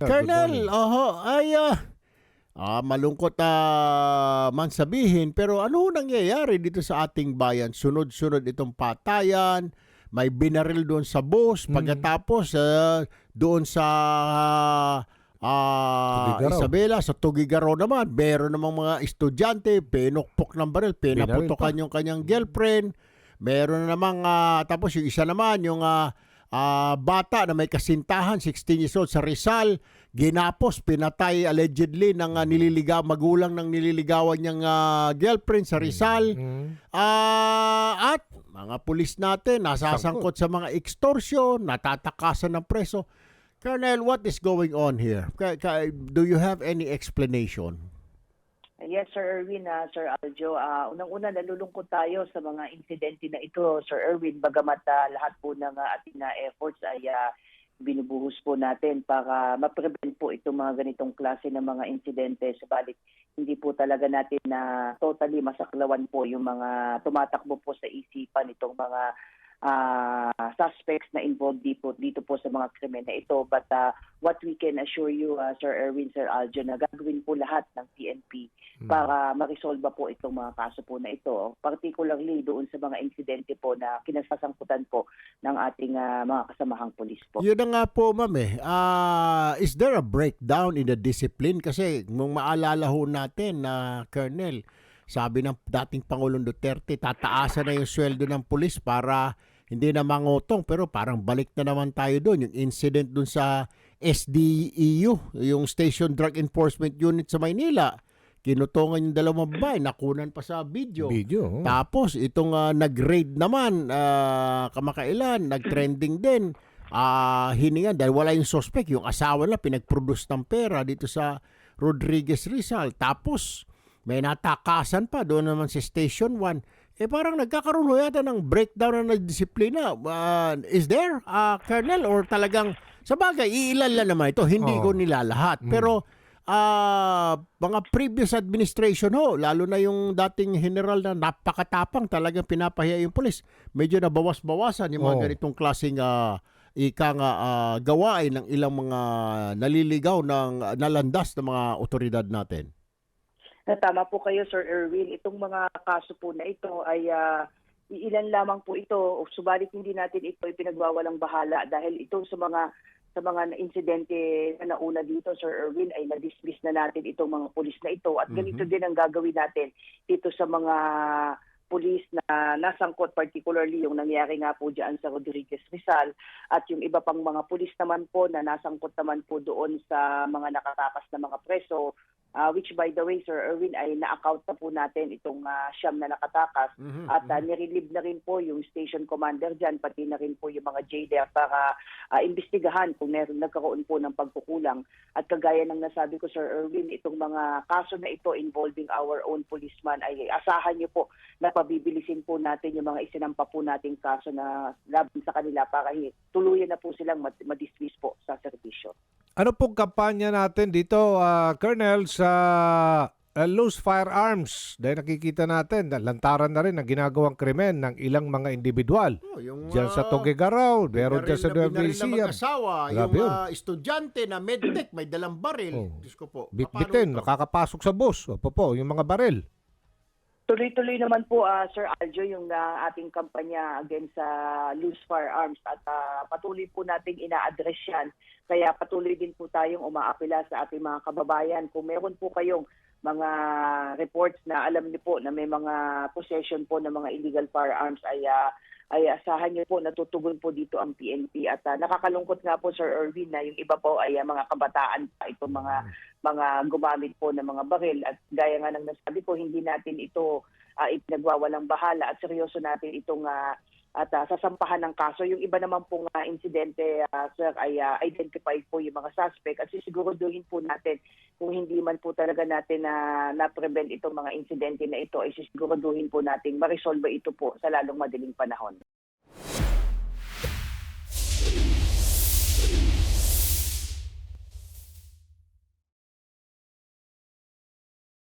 Colonel, oho, ay ah, ah, malungkot ah, man sabihin, pero ano ho nangyayari dito sa ating bayan? Sunod-sunod itong patayan, may binaril doon sa bus, pagkatapos ah, doon sa ah, Tugigaraw. Isabela, sa Tugigaraw naman, meron namang mga estudyante, pinukpok ng baril, pinaputokan yung kanyang girlfriend, meron na namang, ah, tapos yung isa naman, yung ah, ah, bata na may kasintahan, 16 years old sa Rizal, ginapos, pinatay allegedly ng ah, nililigaw, magulang ng nililigawan niyang ah, girlfriend sa Rizal. Mm. Ah, at mga pulis natin nasasangkot sa mga extortion, natatakasan ng preso. Colonel, what is going on here? Do you have any explanation? Yes, Sir Erwin, ah, Sir Aljo. Ah, Unang-una, nalulungkot tayo sa mga insidente na ito, Sir Erwin, bagamat ah, lahat po ng ah, ating na efforts ay ah, binubuhos po natin para ma-prevent po itong mga ganitong klase ng mga insidente. Subalit, hindi po talaga natin na totally masaklawan po yung mga tumatakbo po sa isipan itong mga ah, suspects na involved dito, dito po sa mga krimen na ito. But ah, what we can assure you, ah, Sir Erwin, Sir Aljo, na gagawin po lahat ng PNP para ma-resolve po itong mga kaso po na ito. Particularly doon sa mga insidente po na kinasasangkutan po ng ating ah, mga kasamahang pulis po. Yun na nga po, ma'am eh. Ah, is there a breakdown in the discipline? Kasi kung maalala ho natin na Colonel, sabi ng dating Pangulong Duterte, tataasan na yung sweldo ng pulis para hindi na mangutong. Pero parang balik na naman tayo doon. Yung incident doon sa SDEU, yung Station Drug Enforcement Unit sa Maynila. Kinutungan yung dalawang babae, nakunan pa sa video. Video. oh. Tapos itong ah, nag-raid naman ah, kamakailan, nag-trending din. Ah, hiningan dahil wala yung suspect, yung asawa na pinag-produce ng pera dito sa Rodriguez Rizal. Tapos may natakasan pa doon naman sa Station 1. Eh parang nagkakaroon ho yata ng breakdown na disiplina. Ah, is there, ah, Colonel? Or talagang, sa bagay, iilan lang naman ito. Hindi Oo. ko nilalahat. Pero ah mga previous administration ho, lalo na yung dating general na napakatapang talagang pinapahiya yung pulis. Medyo nabawas-bawasan yung mga Oo. ganitong klaseng ah, ika nga ah, gawain ng ilang mga naliligaw ng nalandas ng mga otoridad natin. Na tama po kayo, Sir Erwin. Itong mga kaso po na ito ay ah, iilan lamang po ito. Subalit hindi natin ito ay pinagwawalang bahala dahil ito sa mga sa mga insidente na nauna dito, Sir Erwin, ay na-dismiss na natin itong mga pulis na ito. At ganito din ang gagawin natin dito sa mga pulis na nasangkot, particularly yung nangyari nga po dyan sa Rodriguez Rizal at yung iba pang mga pulis naman po na nasangkot naman po doon sa mga nakatakas na mga preso Uh, which by the way, Sir Erwin, ay na-account na po natin itong ah, siyam na nakatakas at uh, nirelieve na rin po yung station commander dyan, pati na rin po yung mga jailer para ah, imbestigahan kung meron nagkaroon po ng pagkukulang. At kagaya ng nasabi ko, Sir Erwin, itong mga kaso na ito involving our own policeman ay asahan niyo po na pabibilisin po natin yung mga isinampa po nating kaso na laban sa kanila para tuluyan na po silang mad- madismiss po sa serbisyo. Ano pong kampanya natin dito, ah, Colonel, sa ah, loose firearms? Dahil nakikita natin, na lantaran na rin ang ginagawang krimen ng ilang mga individual. Oh, yung, Diyan sa ah, Tugigaraw, meron binaril sa Nueva Ecija. yung yun. ah, estudyante na medtech, may dalang baril. Oh. Diyos ko po. Bitbitin, nakakapasok sa bus. Opo po, yung mga baril. Tuloy-tuloy naman po, ah, Sir Aljo, yung ah, ating kampanya against sa loose firearms at ah, patuloy po nating ina-address yan. Kaya patuloy din po tayong umaapila sa ating mga kababayan. Kung meron po kayong mga reports na alam niyo po na may mga possession po ng mga illegal firearms ay ah, ay asahan niyo po natutugon po dito ang PNP at ah, nakakalungkot nga po Sir Erwin na yung iba po ay ah, mga kabataan pa itong mga mga gumamit po ng mga baril. At gaya nga ng nasabi ko hindi natin ito uh, ipinagwawalang bahala. At seryoso natin itong ah, at ah, sasampahan ng kaso. Yung iba naman pong ah, insidente, ah, sir, ay ah, identified po yung mga suspect at sisiguraduhin po natin kung hindi man po talaga natin na na-prevent itong mga insidente na ito, ay sisiguraduhin po natin ma-resolve ito po sa lalong madaling panahon.